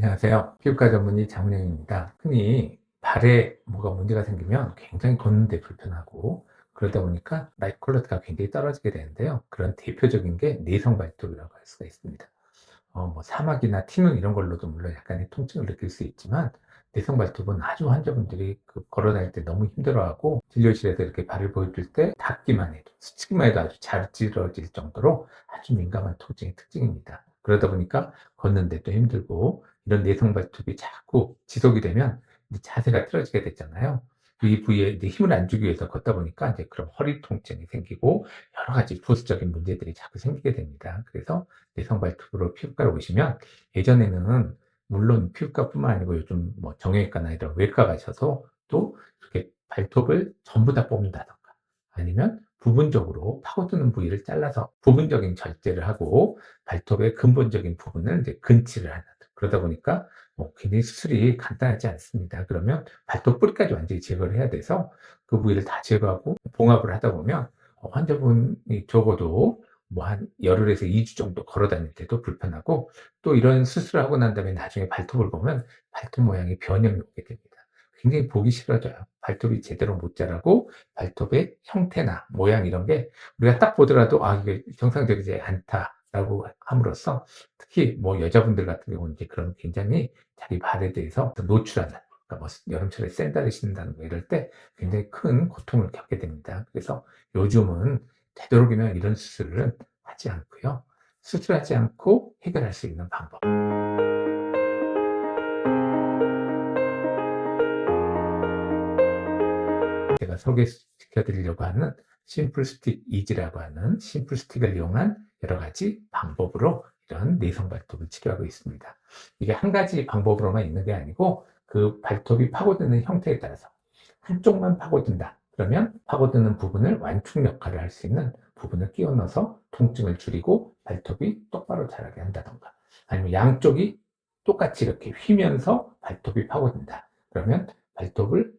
안녕하세요. 피부과 전문의 장문영입니다. 흔히 발에 뭐가 문제가 생기면 굉장히 걷는데 불편하고 그러다 보니까 라이프 퀄리티가 굉장히 떨어지게 되는데요. 그런 대표적인 게 내성 발톱이라고 할 수가 있습니다. 어, 뭐 사막이나 티눈 이런 걸로도 물론 약간의 통증을 느낄 수 있지만 내성 발톱은 아주 환자분들이 그 걸어 다닐 때 너무 힘들어하고 진료실에서 이렇게 발을 보여줄 때 닿기만 해도 스치기만 해도 아주 잘 찌러질 정도로 아주 민감한 통증의 특징입니다. 그러다 보니까 걷는데도 힘들고 이런 내성 발톱이 자꾸 지속이 되면 자세가 틀어지게 됐잖아요. 이 부위에 힘을 안 주기 위해서 걷다 보니까 이제 그런 허리 통증이 생기고 여러 가지 부수적인 문제들이 자꾸 생기게 됩니다. 그래서 내성 발톱으로 피부과를 오시면 예전에는 물론 피부과뿐만 아니고 요즘 뭐 정형외과나 이런 외과 가셔서 또 이렇게 발톱을 전부 다 뽑는다던가 아니면 부분적으로 파고드는 부위를 잘라서 부분적인 절제를 하고 발톱의 근본적인 부분을 이제 근치를 하는 그러다 보니까 뭐 굉장히 수술이 간단하지 않습니다. 그러면 발톱 뿌리까지 완전히 제거를 해야 돼서 그 부위를 다 제거하고 봉합을 하다 보면 어, 환자분이 적어도 뭐 한 열흘에서 2주 정도 걸어 다닐 때도 불편하고 또 이런 수술을 하고 난 다음에 나중에 발톱을 보면 발톱 모양이 변형이 오게 됩니다. 굉장히 보기 싫어져요. 발톱이 제대로 못 자라고 발톱의 형태나 모양 이런 게 우리가 딱 보더라도 아 이게 정상적이지 않다 라고 함으로써 특히 뭐 여자분들 같은 경우는 이제 그런 굉장히 자기 발에 대해서 노출하는 그러니까 뭐 여름철에 샌들을 신는다는 거 이럴 때 굉장히 큰 고통을 겪게 됩니다. 그래서 요즘은 되도록이면 이런 수술을 하지 않고요. 수술하지 않고 해결할 수 있는 방법. 제가 소개시켜 드리려고 하는 심플 스틱 이지라고 하는 심플 스틱을 이용한 여러 가지 방법으로 이런 내성 발톱을 치료하고 있습니다. 이게 한 가지 방법으로만 있는 게 아니고 그 발톱이 파고드는 형태에 따라서 한쪽만 파고든다. 그러면 파고드는 부분을 완충 역할을 할 수 있는 부분을 끼워 넣어서 통증을 줄이고 발톱이 똑바로 자라게 한다던가 아니면 양쪽이 똑같이 이렇게 휘면서 발톱이 파고든다. 그러면 발톱을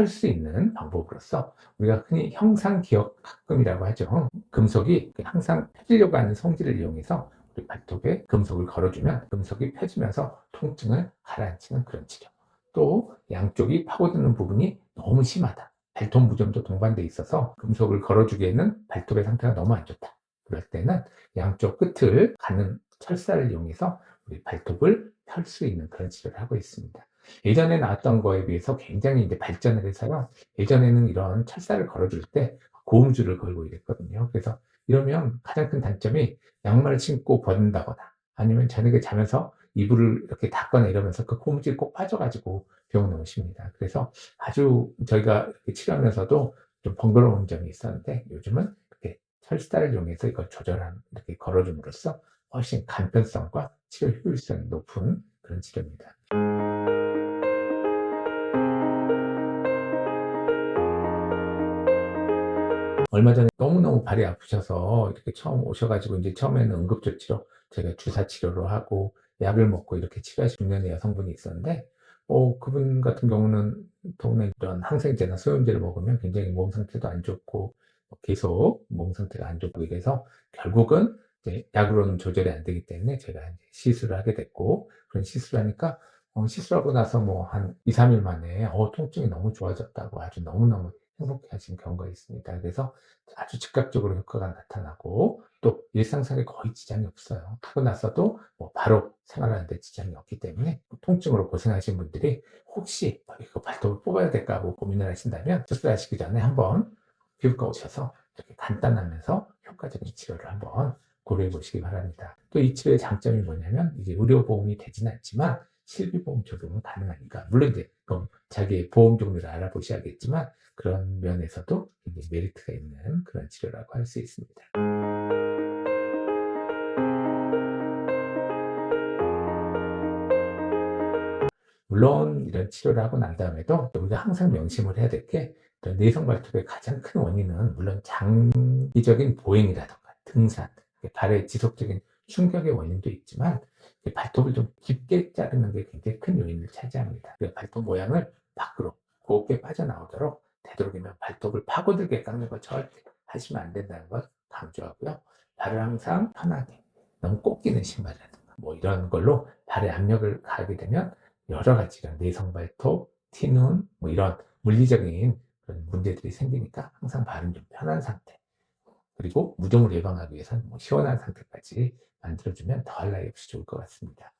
펼 수 있는 방법으로서 우리가 흔히 형상기억학금이라고 하죠. 금속이 항상 펴지려고 하는 성질을 이용해서 우리 발톱에 금속을 걸어주면 금속이 펴지면서 통증을 가라앉히는 그런 치료. 또 양쪽이 파고드는 부분이 너무 심하다. 발톱 무좀도 동반돼 있어서 금속을 걸어주기에는 발톱의 상태가 너무 안 좋다. 그럴 때는 양쪽 끝을 가는 철사를 이용해서 우리 발톱을 펼 수 있는 그런 치료를 하고 있습니다. 예전에 나왔던 거에 비해서 굉장히 이제 발전을 해서요. 예전에는 이런 철사를 걸어줄 때 고음줄을 걸고 이랬거든요. 그래서 이러면 가장 큰 단점이 양말을 신고 벗는다거나 아니면 저녁에 자면서 이불을 이렇게 닦거나 이러면서 그 고무줄이 꼭 빠져가지고 병원에 오십니다. 그래서 아주 저희가 이렇게 치료하면서도 좀 번거로운 점이 있었는데 요즘은 이렇게 철사를 이용해서 이걸 조절한 이렇게 걸어줌으로써 훨씬 간편성과 치료 효율성이 높은 그런 치료입니다. 얼마 전에 너무너무 발이 아프셔서 이렇게 처음 오셔가지고 이제 처음에는 응급조치로 제가 주사 치료로 하고 약을 먹고 이렇게 치료하시는 여성분이 있었는데 어, 그분 같은 경우는 더구나 이런 항생제나 소염제를 먹으면 굉장히 몸 상태도 안 좋고 계속 몸 상태가 안 좋고 이래서 결국은 이제 약으로는 조절이 안 되기 때문에 제가 이제 시술을 하게 됐고 그런 시술을 하니까 어, 시술하고 나서 뭐 한 2, 3일 만에 어, 통증이 너무 좋아졌다고 아주 너무너무 행복해 하신 경우가 있습니다. 그래서 아주 즉각적으로 효과가 나타나고 또 일상생활에 거의 지장이 없어요. 하고 나서도 뭐 바로 생활하는데 지장이 없기 때문에 통증으로 고생하신 분들이 혹시 이거 발톱을 뽑아야 될까 하고 고민을 하신다면 수술하시기 전에 한번 피부과 오셔서 이렇게 간단하면서 효과적인 치료를 한번 고려해 보시기 바랍니다. 또 이 치료의 장점이 뭐냐면 이제 의료보험이 되진 않지만 실비보험 적용은 가능하니까 물론 이제 그럼 자기의 보험 종류를 알아보셔야겠지만 그런 면에서도 굉장히 메리트가 있는 그런 치료라고 할 수 있습니다. 물론 이런 치료를 하고 난 다음에도 우리가 항상 명심을 해야 될 게 내성 발톱의 가장 큰 원인은 물론 장기적인 보행이라던가 등산, 발의 지속적인 충격의 원인도 있지만 발톱을 좀 깊게 자르는 게 굉장히 큰 요인을 차지합니다. 발톱 모양을 밖으로 곱게 빠져나오도록 되도록이면 발톱을 파고들게 깎는 거 절대 하시면 안 된다는 걸 강조하고요. 발을 항상 편하게 너무 꼭 끼는 신발이라든가 뭐 이런 걸로 발에 압력을 가하게 되면 여러 가지 이런 내성 발톱, 티눈, 뭐 이런 물리적인 그런 문제들이 생기니까 항상 발은 좀 편한 상태. 그리고 무좀을 예방하기 위해서는 뭐 시원한 상태까지 만들어주면 더할 나위 없이 좋을 것 같습니다.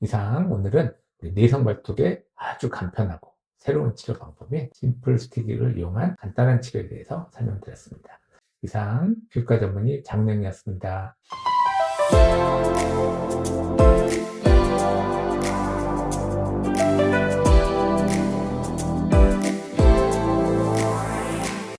이상 오늘은 내성 발톱의 아주 간편하고 새로운 치료 방법인 심플 스티기를 이용한 간단한 치료에 대해서 설명드렸습니다. 이상 피부과 전문의 장명이었습니다.